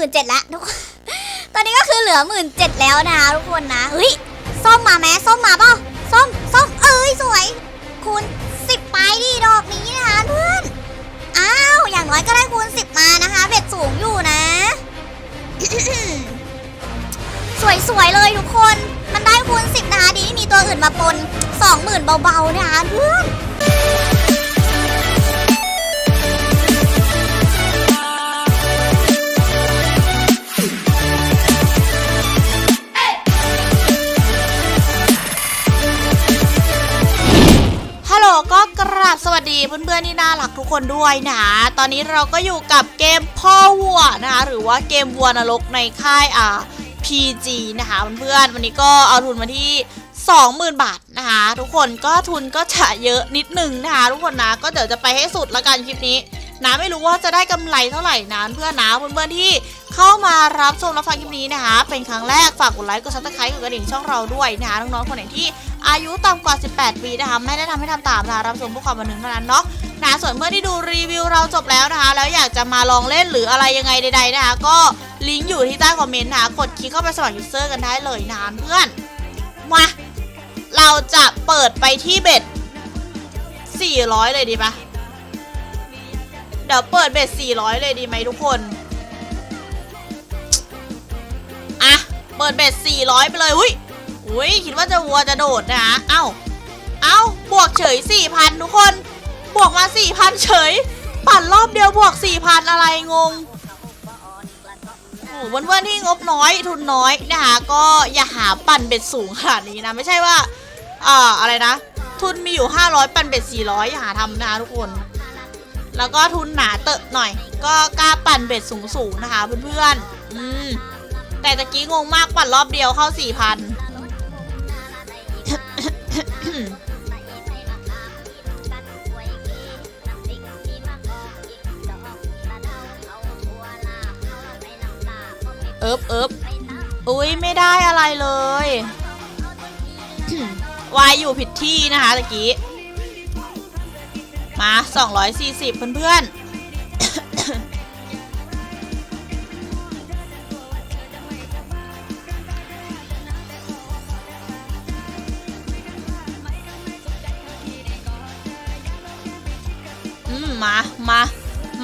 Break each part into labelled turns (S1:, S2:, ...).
S1: มื่นเจ็ดแล้วทุกคนตอนนี้ก็คือเหลือหมื่นเจ็ดแล้วนะคะทุกคนนะเฮ้ยส้มมาไหมส้มมาเปล่าส้มส้มเอ้ยสวย คูณสิบไปดิดอกนี้นะคะเพื่อนอ้าวอย่างน้อยก็ได้คูณสิบมานะคะเบ็ดสูงอยู่นะ สวยๆเลยทุกคน มันได้คูณสิบนะคะดีไม่มีตัวอื่นมาปนสองหมื่นเบาๆนะคะเพื่อน
S2: ทุกคนด้วยนะตอนนี้เราก็อยู่กับเกมพ่อวัวนะคะหรือว่าเกมวัวนรกในค่ายอ่า PG นะคะเพื่อนๆวันนี้ก็เอาทุนมาที่ 20,000 บาทนะคะทุกคนก็ทุนก็จะเยอะนิดนึงนะคะทุกคนนะก็เดี๋ยวจะไปให้สุดละกันคลิปนี้นะไม่รู้ว่าจะได้กำไรเท่าไหร่นะเพื่อนนะเพื่อนๆที่เข้ามารับชมรับฟังคลิปนี้นะคะ เป็นครั้งแรกฝากกดไลค์กดซับสไครต์กดกระดิ่งช่องเราด้วยนะคะน้องๆคนไหนที่ อายุต่ำกว่า 18 ปีนะคะ ไม่ได้ทำให้ทำตามนะคะรับชมเพื่อความบันเทิงเท่านั้นเนาะนะส่วนเพื่อนที่ดูรีวิวเราจบแล้วนะคะ แล้วอยากจะมาลองเล่นหรืออะไรยังไงใดๆนะคะ ก็ลิงก์อยู่ที่ใต้คอมเมนต์นะคะกดคลิกเข้าไปสมัครยูเซอร์กันได้เลยนะเพื่อนมาเราจะเปิดไปที่เบ็ด 400 เลยดีปะเดี๋ยวเปิดเบ็ด 400 เลยดีไหมทุกคนอะเปิดเบ็ด 400 ไปเลยอุ้ย อุ้ยคิดว่าจะวัวจะโดดนะเอ้า เอ้า บวกเฉย4,000ทุกคน บวกมา4,000เฉย ปั่นรอบเดียวบวก4,000อะไรงงโอ้เพื่อนๆที่งบน้อยทุนน้อยนะคะก็อย่าหาปั่นเบ็ดสูงขนาดนี้นะ ไม่ใช่ว่าเอ่าอะไรนะ ทุนมีอยู่ 500 ปั่นเบ็ด400 อย่าหาทำนะคะทุกคน แล้วก็ทุนหนาเตอะหน่อย ก็กล้าปั่นเบ็ดสูงๆนะคะเพื่อนๆอืมแต่ตะกี้งงมากปั่นรอบเดียวเข้า4,000 เอิบเอิบอุ้ยไม่ได้อะไรเลยวายอยู่ผิดที่นะคะตะกี้ มา 240 เพื่อนๆ มามา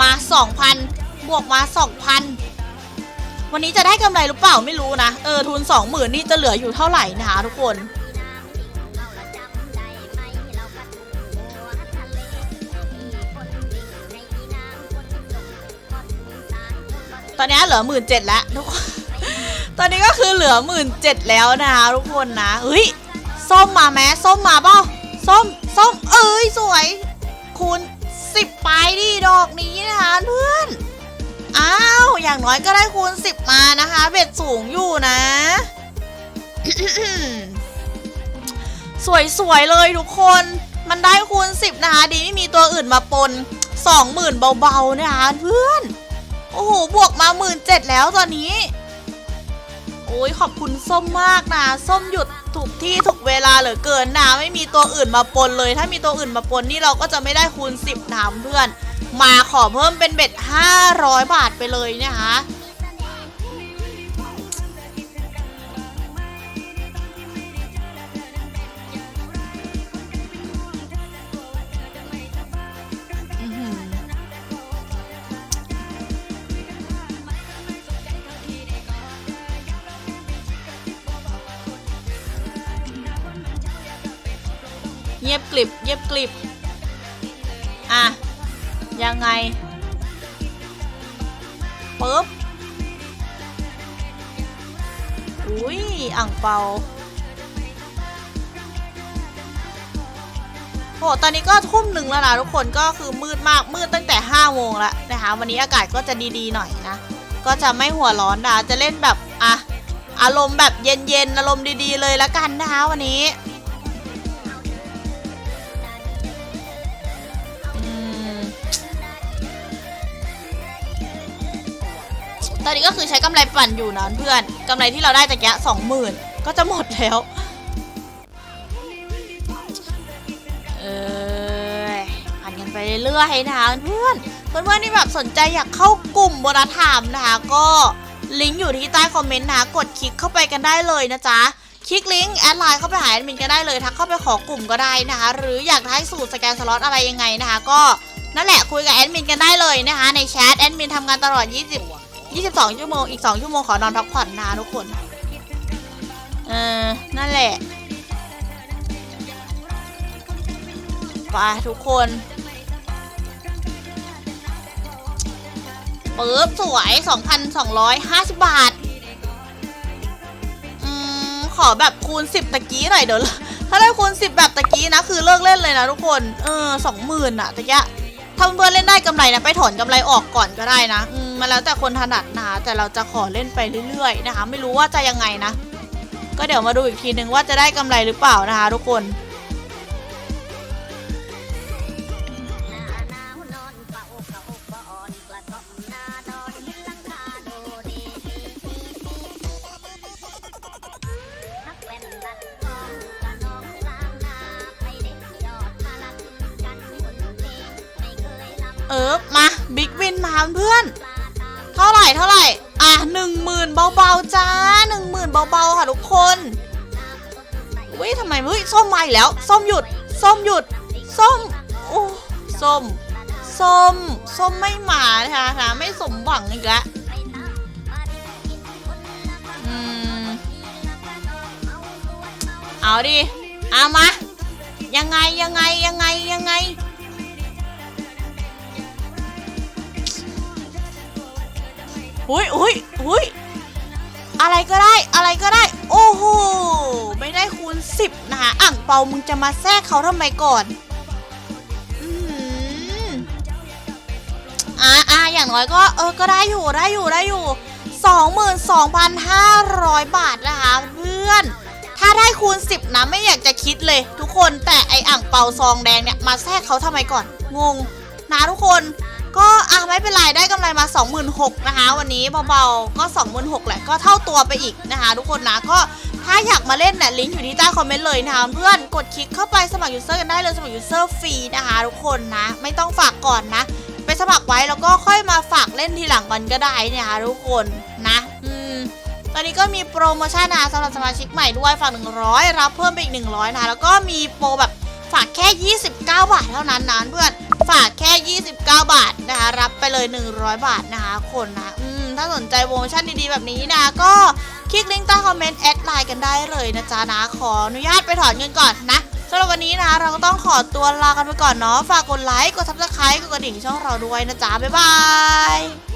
S2: มาสองพันบวกมาสองพันวันนี้จะได้กำไรหรือเปล่าไม่รู้นะ เออ ทุนสองหมื่นนี่จะเหลืออยู่เท่าไหร่นะคะทุกคนตอนนี้เหลือหมื่นเจ็ดแล้วทุกคน ตอนนี้ก็คือเหลือหมื่นเจ็ดแล้วนะคะทุกคนนะ เฮ้ย ส้มมาแม้ส้มมาเปล่าส้ม ส้ม เอ้ย สวย คูณ สิบไปดิดอกนี้นะคะเพื่อน อ้าว อย่างน้อยก็ได้คูณสิบมานะคะ เบ็ดสูงอยู่นะ สวยๆเลยทุกคน มันได้คูณสิบนะคะ ดีไม่มีตัวอื่นมาปนสองหมื่นเบาๆนะคะเพื่อน โอ้โห บวกมาหมื่นเจ็ดแล้วตอนนี้ อ้ยขอบคุณส้มมากนะ ส้มหยุดถูกที่ถูกเวลาเหลือเกินนะไม่มีตัวอื่นมาปนเลย ถ้ามีตัวอื่นมาปนนี่เราก็จะไม่ได้คูณ 10นะเพื่อน มาขอเพิ่มเป็นเบ็ด500 บาทไปเลยนะคะ เงียบกลิบเงียบกลิบอะ ยังไงปึ๊บอุ้ยอ่างเปาโหตอนนี้ก็ทุ่มหนึ่งแล้วนะทุกคนก็คือมืดมากมืดตั้งแต่5โมงแล้วนะคะวันนี้อากาศก็จะดีๆหน่อยนะ ก็จะไม่หัวร้อนนะจะเล่นแบบอะอารมณ์แบบเย็นๆอารมณ์ดีๆเลยละกันนะคะวันนี้ ตอนนี้ก็คือใช้กำไรปั่นอยู่นะเพื่อนกำไรที่เราได้ตะแกะสองหมื่นก็จะหมดแล้วเออปั่นกันไปเรื่อยๆนะคะเพื่อนเพื่อนๆที่แบบสนใจอยากเข้ากลุ่มโบนัสไทม์นะคะก็ลิงก์อยู่ที่ใต้คอมเมนต์นะกดคลิกเข้าไปกันได้เลยนะจ๊ะคลิกลิงก์แอดไลน์เข้าไปหาแอดมินก็ได้เลยทักเข้าไปขอกลุ่มก็ได้นะคะหรืออยากได้สูตรสแกนสล็อตอะไรยังไงนะคะก็นั่นแหละคุยกับแอดมินกันได้เลยนะคะในแชทแอดมินทำงานตลอด20 22 ชั่วโมง อีก 2 ชั่วโมงขอนอนพักผ่อนนะทุกคน เออ นั่นแหละ ไปทุกคนปึ๊บสวย 2,250 บาท อืม ขอแบบคูณ 10 ตะกี้หน่อยเดี๋ยว ถ้าได้คูณ 10 แบบตะกี้นะ คือเลิกเล่นเลยนะทุกคน เออ 20,000อะตะกี้ ถ้าเพื่อนเล่นได้กำไรนะไปถอนกำไรออกก่อนก็ได้นะมันแล้วแต่คนถนัดนะคะแต่เราจะขอเล่นไปเรื่อยๆนะคะ ไม่รู้ว่าจะยังไงนะ ก็เดี๋ยวมาดูอีกทีนึงว่าจะได้กำไรหรือเปล่านะคะ ทุกคน เออมาบิ๊กวินมาเพื่อน เท่าไหร่เท่าไหร่ อะหนึ่งหมื่นเบาๆจ้าหนึ่งหมื่นเบาๆค่ะทุกคนเว้ยทำไมเฮ้ยส้มมาอีกแล้ว ส้มหยุด ส้มหยุด ส้มโอ้ส้ม ส้ม ส้มไม่มานะคะนะไม่สมหวังอีกแล้วอืมเอาดิ เอามา ยังไงยังไงยังไงยังไง หุยหุยหุยอะไรก็ได้อะไรก็ได้ โอ้โหไม่ได้คูณสิบนะคะอ่างเปามึงจะมาแทรกเขาทำไมก่อนอืมอ่าอ่าอย่างน้อยก็เออก็ได้อยู่ได้อยู่ได้อยู่22,500บาทนะคะเพื่อน ถ้าได้คูณ10นะไม่อยากจะคิดเลย ทุกคนแต่ไออ่างเปาซองแดงเนี่ยมาแทรกเขาทำไมก่อน งงนะทุกคน ก็อะไม่เป็นไรได้กำไรมา 26,000นะคะ วันนี้เบาๆก็ 26,000แหละก็เท่าตัวไปอีกนะคะ ทุกคนนะก็ถ้าอยากมาเล่นเนี่ยลิงก์อยู่ที่ใต้คอมเมนต์เลยนะคะเพื่อนกดคลิกเข้าไปสมัครยูเซอร์กันได้เลยสมัครยูเซอร์ฟรีนะคะทุกคนนะไม่ต้องฝากก่อนนะ ไปสมัครไว้แล้วก็ค่อยมาฝากเล่นทีหลังกันก็ได้เนยคะทุกคนนะอืมตอนนี้ก็มีโปรโมชั่นนะคะสำหรับสมาชิกใหม่ด้วยฝาก 100 รับเพิ่มไปอีก 100นะคะแล้วก็มีโปรแบบฝากแค่ 29 บาทเท่านั้นนะเพื่อน ฝากแค่ 29 บาทนะคะ รับไปเลย 100 บาทนะคะ คนนะอืมถ้าสนใจโปรโมชั่นดีๆ แบบนี้นะ ก็คลิกลิงก์ใต้คอมเมนต์แอดไลน์กันได้เลยนะจ๊ะนะ ขออนุญาตไปถอนเงินก่อนนะสำหรับวันนี้นะ เราก็ต้องขอตัวลากันไปก่อนเนาะฝากกดไลค์กดซับสไครต์กดกระดิ่งช่องเราด้วยนะจ๊ะบ๊ายบาย